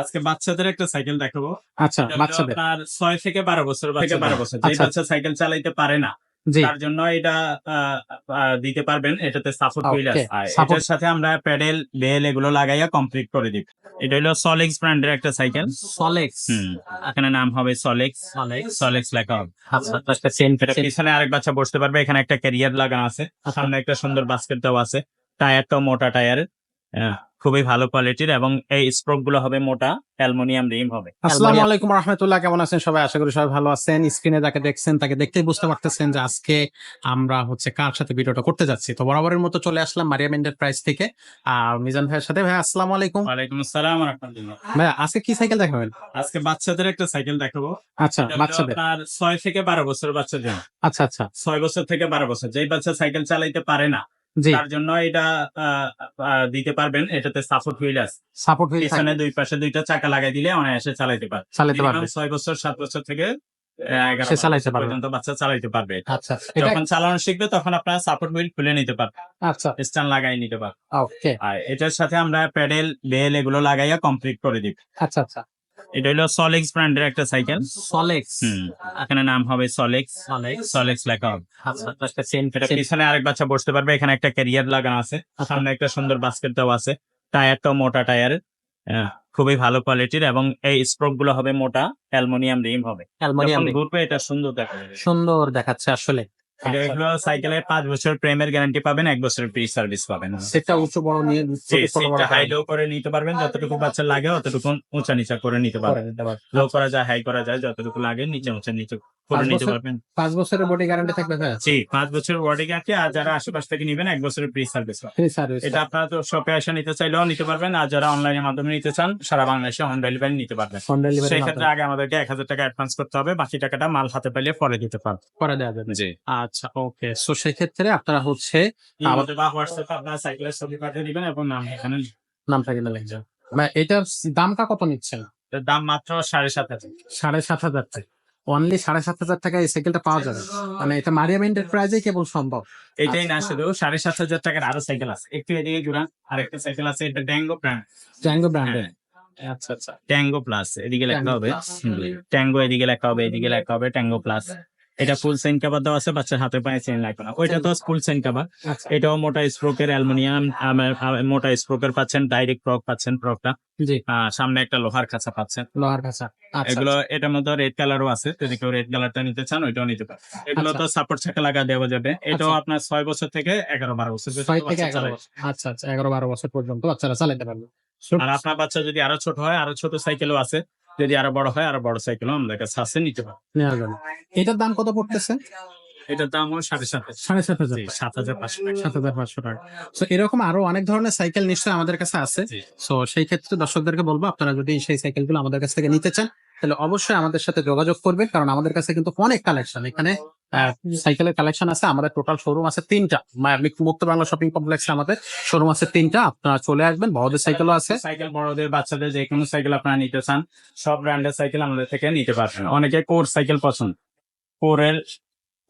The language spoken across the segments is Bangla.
আজকে বাচ্চাদের একটা সাইকেল দেখাবো। আচ্ছা বাচ্চাদের। আপনার ছয় থেকে বারো বছর থেকে বারো বছর যে আচ্ছা। বাচ্চা সাইকেল চালাইতে পারে না তার জন্য এটা দিতে পারবেন এটাতে সাপোর্ট হুইল আছে এটার সাথে আমরা প্যাডেল বেল এগুলো লাগাইয়া কমপ্লিট করে দিই এটা হলো সলেক্স ব্র্যান্ডের একটা সাইকেল। সলেক্স এখানে নাম হবে সলেক্স সলেক্স সলেক্স লেখা হবে। আচ্ছা পিছনে আরেক বাচ্চা বসতে পারবে এখানে একটা ক্যারিয়ার লাগানো আছে। সামনে একটা সুন্দর বাস্কেট দেওয়া আছে। টায়ারটাও মোটা টায়ার খুবই ভালো কোয়ালিটির এবং এই স্প্রোকগুলো হবে মোটা অ্যালুমিনিয়াম রিম হবে। আসসালামু আলাইকুম রহমতুল্লাহ কেমন আছেন সবাই? আশা করি সবাই ভালো আছেন। স্ক্রিনে যাকে দেখছেন তাকে দেখতেই বুঝতে পারতেছেন যে আজকে আমরা হচ্ছে কার সাথে ভিডিওটা করতে যাচ্ছি। তো বরাবরের মতো চলে আসলাম মারিয়াম এন্টারপ্রাইজ থেকে। আর মিজান ভাইয়ের সাথে। ভাই আসসালামু আলাইকুম। ওয়ালাইকুম আসসালাম রহমতুল্লাহ। ভাই আজকে কি সাইকেল দেখাবেন? আজকে বাচ্চাদের একটা সাইকেল দেখাবো। আচ্ছা বাচ্চাদের। আপনার ছয় থেকে বারো বছর বাচ্চাদের আচ্ছা আচ্ছা। ছয় বছর থেকে বারো বছর। যেই বাচ্চা সাইকেল চালাইতে পারে না তার জন্য এটা দিতে পারবেন। এটাতে সাপোর্ট হুইল আছে সাপোর্ট হুইল পিছনে দুই পাশে দুইটা চাকা লাগাই দিলে অনায়াসে চালাইতে পারে চালাতে Minimum পারবে। ছয় বছর সাত বছর থেকে আহ, এগারো সে চালাইতে পারবে। পর্যন্ত বাচ্চা চালাইতে পারবে আচ্ছা যখন চালানো শিখবে তখন আপনার সাপোর্ট হুইল খুলে নিতে পারবে আচ্ছা। স্ট্যান্ড লাগাই নিতে পারবে ওকে। আর এটার সাথে আমরা প্যাডেল বেল এগুলো লাগাইয়া কমপ্লিট করে দিব। আচ্ছা আচ্ছা। এটা হলো সলেক্স ব্র্যান্ডের একটা সাইকেল সলেক্স এখানে নাম হবে সলেক্স সলেক্স সলেক্স লেখা হবে। আচ্ছা চেন এটা পিছনে আরেক বাচ্চা বসতে পারবে এখানে একটা ক্যারিয়ার লাগানো আছে। সামনে একটা সুন্দর বাস্কেট দেওয়া আছে। টায়ারটাও মোটা টায়ার খুবই ভালো কোয়ালিটির এবং এই স্প্রোকগুলো হবে মোটা অ্যালুমিনিয়াম রিম হবে। অ্যালুমিনিয়াম ঘুরবে এটা সুন্দর দেখা সুন্দর দেখাচ্ছে আসলে। এটা হলো সাইকেলের পাঁচ বছর প্রেমের গ্যারান্টি পাবেন এক বছরের ফ্রি সার্ভিস পাবেন। সেটা উঁচু বড় নিয়ে হাই লো করে নিতে পারবেন যতটুকু বাচ্চা লাগে অতটুকু উঁচা নিচা করে নিতে পারবেন। লো করা যায় হাই করা যায় যতটুকু লাগে নিচে উঁচা নিচে করে নিতে পারবেন। পাঁচ বছরের বডি গ্যারান্টি থাকবে জি পাঁচ বছর ওয়ার্ডে আছে আর যারা আশেপাশ থেকে নিবেন এক বছরের ফ্রি সার্ভিস সার্ভিস এটা আপনারা তো শপে এসে নিতে চাইলেও নিতে পারবেন আর যারা অনলাইনের মাধ্যমে নিতে চান সারা বাংলাদেশে হোম ডেলিভারি নিতে পারবেন। হোম ডেলিভারি সেই ক্ষেত্রে আগে আমাদেরকে এক হাজার টাকা অ্যাডভান্স করতে হবে বাকি টাকাটা মাল হাতে পাইলে পরে দিতে পারবেন। করে দেওয়া যাবে। জি। আচ্ছা ওকে সো সেই ক্ষেত্রে আপনারা হচ্ছে আমাদের বা হোয়াটসঅ্যাপে আপনার সাইকেলের ছবি পাঠিয়ে দিবেন এবং নাম এখানে নামটা কিনে লিখবেন ভাই এটার দামটা কত নিচ্ছেন? এর দাম মাত্র সাড়ে সাত হাজার। সাড়ে সাত হাজার টাকা। অনলি সাড়ে সাত হাজার টাকায় এই সাইকেলটা পাওয়া যাবে। মানে এটা মারিয়াম এন্টারপ্রাইজে কেবল সম্ভব। এটাই না শুধু সাড়ে সাত হাজার টাকার আরও সাইকেল আছে। একটু এদিকে ঘুরান আর একটা সাইকেল আছে এটা ড্যাঙ্গো ব্র্যান্ড ড্যাঙ্গো ব্র্যান্ডের হ্যাঁ। আচ্ছা আচ্ছা। ট্যাঙ্গো প্লাস এদিকে লেখা হবে। ট্যাঙ্গো এদিকে লেখা হবে এদিকে লেখা হবে ট্যাঙ্গো প্লাস এটা ফুল সেন কাভার দেওয়া আছে বাচ্চার হাতে পায়ে চেন লাগবে না ওইটা তো ফুল সেন কাভার আচ্ছা। এটাও মোটা স্প্রোকের অ্যালুমিনিয়াম মোটা স্প্রোকের পাচ্ছেন ডাইরেক্ট প্রক পাচ্ছেন প্রকটা সামনে একটা লোহার খাঁচা পাচ্ছেন। লোহার কাছা আচ্ছা এগুলো এটার মধ্যে রেড কালারও আছে। যদি কেউ রেড কালারটা নিতে চান ওইটাও নিতে পারে এগুলো তো সাপোর্ট ছাকা লাগা দেওয়া যাবে। এটাও আচ্ছা। আপনার ছয় বছর থেকে এগারো বারো। বছর আচ্ছা আচ্ছা এগারো বারো বছর পর্যন্ত বাচ্চারা চালাতে পারবে। আর আপনার বাচ্চা যদি আরও ছোট হয় আরও ছোট সাইকেলও আছে। যদি আরও বড় হয় আরও বড় সাইকেলও আমাদের কাছে আছে নিতে পারে নেওয়া যাবে। এটার দাম কত পড়তেছে? এটার দাম হলো সাড়ে সাত সাড়ে সাত হাজার সাত হাজার পাঁচশো টাকা। সাত হাজার পাঁচশো টাকা। তো এরকম আরও অনেক ধরনের সাইকেল নিশ্চয়ই আমাদের কাছে আছে। তো সেই ক্ষেত্রে দর্শকদেরকে বলব আপনারা যদি সেই সাইকেলগুলো আমাদের কাছ থেকে নিতে চান তাহলে অবশ্যই আমাদের সাথে যোগাযোগ করবেন কারণ আমাদের কাছে কিন্তু অনেক কালেকশন এখানে সাইকেলের কালেকশন আছে আমাদের টোটাল শোরুম আছে তিনটা। মুক্ত বাংলা শপিং কমপ্লেক্সে আমাদের শোরুম আছে তিনটা আপনারা চলে আসবেন বড়দের সাইকেলও আছে। সাইকেল বড়দের বাচ্চাদের যে কোনো সাইকেল আপনারা নিতে চান সব ব্র্যান্ডের সাইকেল আমাদের থেকে নিতে পারবেন। অনেকে কোর সাইকেল পছন্দ। কোরের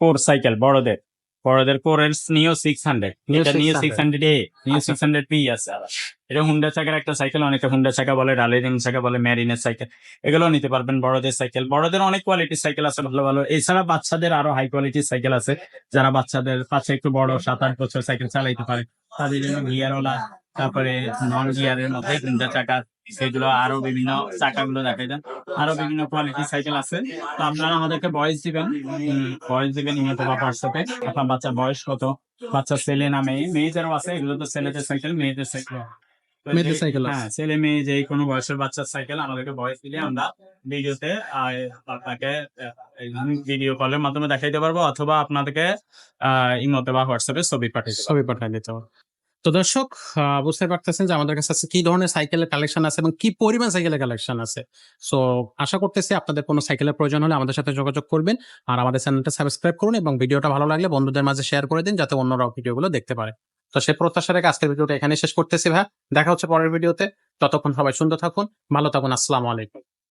কোর সাইকেল বড়দের। বড়দের কোরের নিও সিক্স হান্ড্রেড এটা নিও 600 সিক্স হান্ড্রেড এ নিও আচ্ছা। সিক্স হান্ড্রেড পি আছে আবার। এটা হুন্ডা চাকার একটা সাইকেল অনেকে হুন্ডা চাকা বলে রালেরিং চাকা বলে ম্যারিনের সাইকেল এগুলো নিতে পারবেন বড়দের সাইকেল বড়দের অনেক কোয়ালিটির সাইকেল আছে ভালো ভালো। এছাড়া বাচ্চাদের আরও হাই কোয়ালিটির সাইকেল আছে। যারা বাচ্চাদের পাশে একটু বড় সাত আট বছর সাইকেল চালাইতে পারে। তাদের জন্য গিয়ারওয়ালা তারপরে নন গিয়ারের মধ্যে তিনটা চাকা। সেগুলো আরও বিভিন্ন চাকাগুলো দেখাই দেন আরও বিভিন্ন কোয়ালিটির সাইকেল আছে। তো আপনারা আমাদেরকে বয়স দিবেন। বয়স দিবেন বা হোয়াটসঅ্যাপে আপনার বাচ্চার বয়স কত? বাচ্চা ছেলে না মেয়ে? মেয়েদেরও আছে এগুলো তো ছেলেদের সাইকেল মেয়েদের সাইকেল মেয়েদের সাইকেল হ্যাঁ ছেলে মেয়ে যে কোনো বয়সের বাচ্চার সাইকেল আমাদেরকে বয়স দিলে আমরা ভিডিওতে আপনাকে ভিডিও কলের মাধ্যমে দেখাইতে পারব অথবা আপনাদেরকে আহ, ইমোতে বা হোয়াটসঅ্যাপে ছবি পাঠিয়ে ছবি পাঠিয়ে দিতে হবে তো দর্শক বুঝতে পারতেছেন যে আমাদের কাছে কি ধরনের সাইকেলের কালেকশন আছে এবং কি পরিমাণ সাইকেলের কালেকশন আছে। সো আশা করতেছি আপনাদের কোনো সাইকেলের প্রয়োজন হলে আমাদের সাথে যোগাযোগ করবেন আর আমাদের চ্যানেলটা সাবস্ক্রাইব করুন এবং ভিডিওটা ভালো লাগলে বন্ধুদের মাঝে শেয়ার করে দিন যাতে অন্যরাও ভিডিওগুলো দেখতে পারে। তো সে প্রত্যাশা রেখে আজকের ভিডিওটা এখানে শেষ করতেছি ভাই দেখা হচ্ছে পরের ভিডিওতে। ততক্ষণ সবাই সুন্দর থাকুন, ভালো থাকুন, আসসালামু আলাইকুম।